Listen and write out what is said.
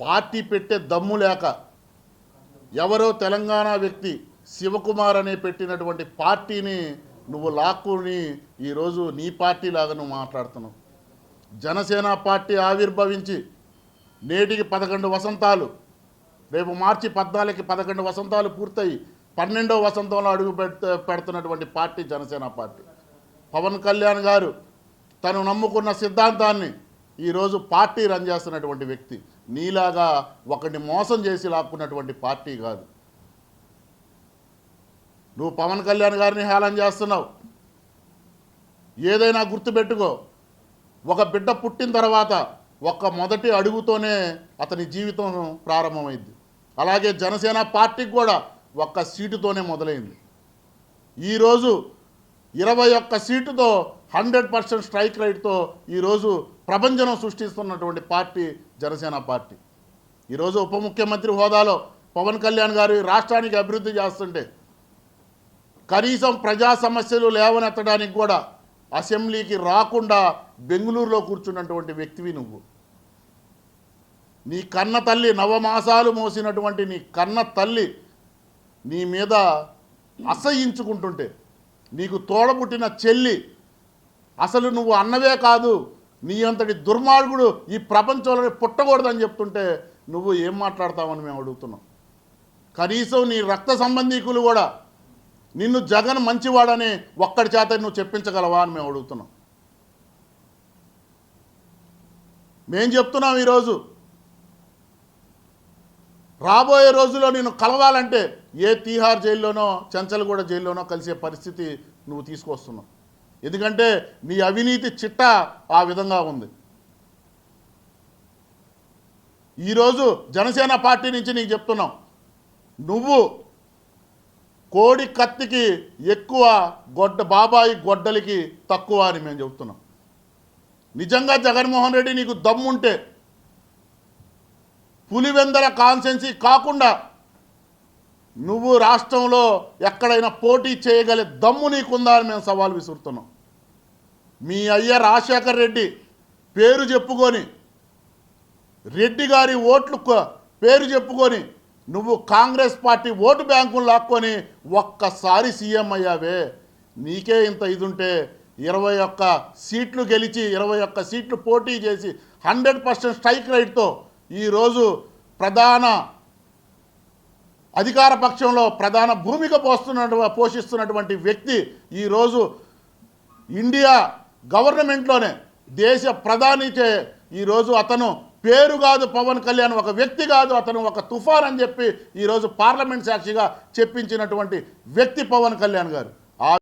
Party పెట్టే దమ్ము లేక ఎవరో తెలంగాణ వ్యక్తి శివకుమార్ అనే పెట్టినటువంటి పార్టీని నువ్వు లాక్కుని ఈరోజు నీ పార్టీ లాగా నువ్వు మాట్లాడుతున్నావు. జనసేన పార్టీ ఆవిర్భవించి నేటికి పదకొండు వసంతాలు రేపు మార్చి పద్నాలుగుకి పదకొండు వసంతాలు పూర్తయి పన్నెండవ వసంతంలో అడుగు పెడుతున్నటువంటి పార్టీ జనసేన పార్టీ. పవన్ కళ్యాణ్ గారు తను నమ్ముకున్న సిద్ధాంతాన్ని ఈరోజు పార్టీ రన్ చేస్తున్నటువంటి వ్యక్తి. నీలాగా ఒకడిని మోసం చేసి లాక్కున్నటువంటి పార్టీ కాదు. నువ్వు పవన్ కళ్యాణ్ గారిని హేళన చేస్తున్నావు. ఏదైనా గుర్తుపెట్టుకో. ఒక బిడ్డ పుట్టిన తర్వాత ఒక్క మొదటి అడుగుతోనే అతని జీవితం ప్రారంభమైంది. అలాగే జనసేన పార్టీకి కూడా ఒక్క సీటుతోనే మొదలైంది. ఈరోజు ఇరవై ఒక్క సీటుతో హండ్రెడ్ పర్సెంట్ స్ట్రైక్ రైట్తో ఈరోజు ప్రపంచం సృష్టిస్తున్నటువంటి పార్టీ జనసేన పార్టీ. ఈరోజు ఉప ముఖ్యమంత్రి హోదాలో పవన్ కళ్యాణ్ గారు రాష్ట్రానికి అభివృద్ధి చేస్తుంటే కనీసం ప్రజా సమస్యలు లేవనెత్తడానికి కూడా అసెంబ్లీకి రాకుండా బెంగళూరులో కూర్చున్నటువంటి వ్యక్తివి నువ్వు. నీ కన్న తల్లి నవమాసాలు మోసినటువంటి నీ కన్న తల్లి నీ మీద అసహించుకుంటుంటే నీకు తోడబుట్టిన చెల్లి అసలు నువ్వు అన్నవే కాదు నీ అంతటి దుర్మార్గుడు ఈ ప్రపంచంలో పుట్టకూడదని చెప్తుంటే నువ్వు ఏం మాట్లాడతావని మేము అడుగుతున్నాం. కనీసం నీ రక్త సంబంధీకులు కూడా నిన్ను జగన్ మంచివాడని ఒక్కడి చేత నువ్వు చెప్పించగలవా అని మేము అడుగుతున్నాం. మేం చెప్తున్నాం ఈరోజు రాబోయే రోజుల్లో నేను కలవాలంటే ఏ తీహార్ జైల్లోనో చంచల్గూడ జైల్లోనో కలిసే పరిస్థితి నువ్వు తీసుకొస్తున్నావు. ఎందుకంటే నీ అవినీతి చిట్ట ఆ విధంగా ఉంది. ఈరోజు జనసేన పార్టీ నుంచి నీకు చెప్తున్నాం. నువ్వు కోడి కత్తికి ఎక్కువ గొడ్డ బాబాయి గొడ్డలికి తక్కువ అని మేము చెబుతున్నాం నిజంగా జగన్మోహన్ రెడ్డి నీకు దమ్ముంటే పులివెందల కాన్సెన్సీ కాకుండా నువ్వు రాష్ట్రంలో ఎక్కడైనా పోటీ చేయగలి దమ్ము నీకుందా అని మేము సవాల్ విసురుతున్నాం. మీ అయ్య రాజశేఖర్ రెడ్డి పేరు చెప్పుకొని రెడ్డి గారి ఓట్లు పేరు చెప్పుకొని నువ్వు కాంగ్రెస్ పార్టీ ఓటు బ్యాంకులు లాక్కొని ఒక్కసారి సీఎం అయ్యావే. నీకే ఇంత ఇదుంటే ఇరవై ఒక్క సీట్లు గెలిచి ఇరవై ఒక్క సీట్లు పోటీ చేసి హండ్రెడ్ పర్సెంట్ స్ట్రైక్ రైట్తో ఈరోజు ప్రధాన అధికార పక్షంలో ప్రధాన భూమిక పోస్తున్న పోషిస్తున్నటువంటి వ్యక్తి ఈరోజు ఇండియా గవర్నమెంట్లోనే దేశ ప్రధానిచే ఈరోజు అతను పేరు కాదు పవన్ కళ్యాణ్ ఒక వ్యక్తి కాదు అతను ఒక తుఫాన్ అని చెప్పి ఈరోజు పార్లమెంట్ సాక్షిగా చెప్పించినటువంటి వ్యక్తి పవన్ కళ్యాణ్ గారు.